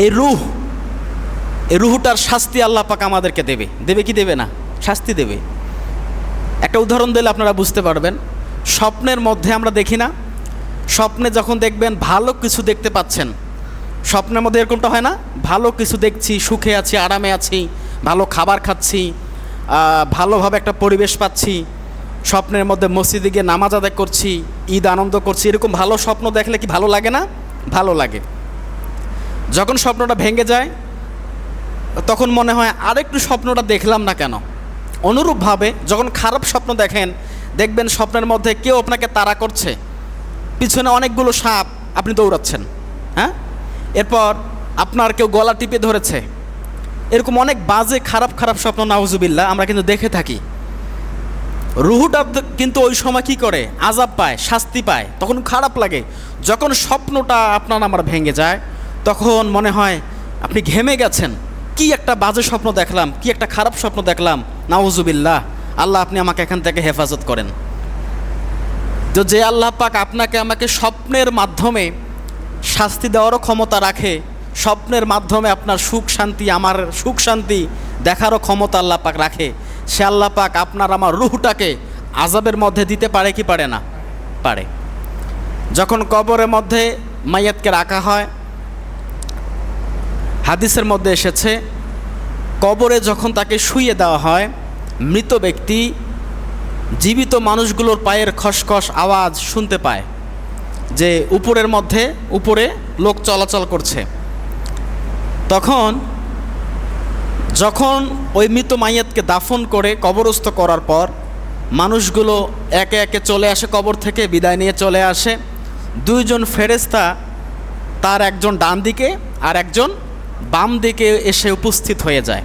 এই রুহ, এই রুহটার শাস্তি আল্লাহ পাক আমাদেরকে দেবে। দেবে কি দেবে না? শাস্তি দেবে। একটা উদাহরণ দিলে আপনারা বুঝতে পারবেন। স্বপ্নের মধ্যে আমরা দেখি না। স্বপ্নে যখন দেখবেন ভালো কিছু দেখতে পাচ্ছেন, স্বপ্নের মধ্যে এরকমটা হয় না? ভালো কিছু দেখছি, সুখে আছি, আরামে আছি, ভালো খাবার খাচ্ছি ভালোভাবে একটা পরিবেশ পাচ্ছি, স্বপ্নের মধ্যে মসজিদে গিয়ে নামাজ আদায় করছি, ঈদ আনন্দ করছি, এরকম ভালো স্বপ্ন দেখলে কি ভালো লাগে না? ভালো লাগে। যখন স্বপ্নটা ভেঙে যায়, তখন মনে হয় আরেকটু স্বপ্নটা দেখলাম না কেন? অনুরূপভাবে যখন খারাপ স্বপ্ন দেখেন, দেখবেন স্বপ্নের মধ্যে কেউ আপনাকে তাড়া করছে। পিছনে অনেকগুলো সাপ আপনি দৌড়াচ্ছেন হ্যাঁ? এরপর আপনার কেউ গলা টিপে ধরেছে। এরকম অনেক বাজে, খারাপ খারাপ স্বপ্ন নাউজুবিল্লা আমরা কিন্তু দেখে থাকি। রুহুটা কিন্তু ওই সময় কি করে? আজাব পায়, শাস্তি পায়, তখন খারাপ লাগে। যখন স্বপ্নটা আপনার আমার ভেঙে যায় তখন মনে হয়, আপনি ঘেমে গেছেন। কি একটা বাজে স্বপ্ন দেখলাম, কি একটা খারাপ স্বপ্ন দেখলাম। নাউজুবিল্লাহ, আল্লাহ আপনি আমাকে এখান থেকে হেফাজত করেন। তো যে আল্লাহ পাক আপনাকে আমাকে স্বপ্নের মাধ্যমে শাস্তি দেওয়ারও ক্ষমতা রাখে, স্বপ্নের মাধ্যমে আপনার সুখ শান্তি, আমার সুখ শান্তি দেখারও ক্ষমতা আল্লাহ পাক রাখে, সে আল্লাহ পাক আপনার আমার রুহটাকে আজাবের মধ্যে দিতে পারে কি পারে না? পারে। যখন কবরের মধ্যে মাইয়াতকে রাখা হয় হাদিসের মধ্যে এসেছে, কবরে যখন তাকে শুইয়ে দেওয়া হয়, মৃত ব্যক্তি জীবিত মানুষগুলোর পায়ের খসখস আওয়াজ শুনতে পায়, যে উপরের মধ্যে, উপরে লোক চলাচল করছে। তখন, যখন ওই মৃত মাইয়াতকে দাফন করে কবরস্থ করার পর, মানুষগুলো একে একে চলে আসে কবর থেকে, বিদায় নিয়ে চলে আসে। দুইজন ফেরেস্তা তার একজন ডান দিকে আর একজন বাম দিকে এসে উপস্থিত হয়ে যায়।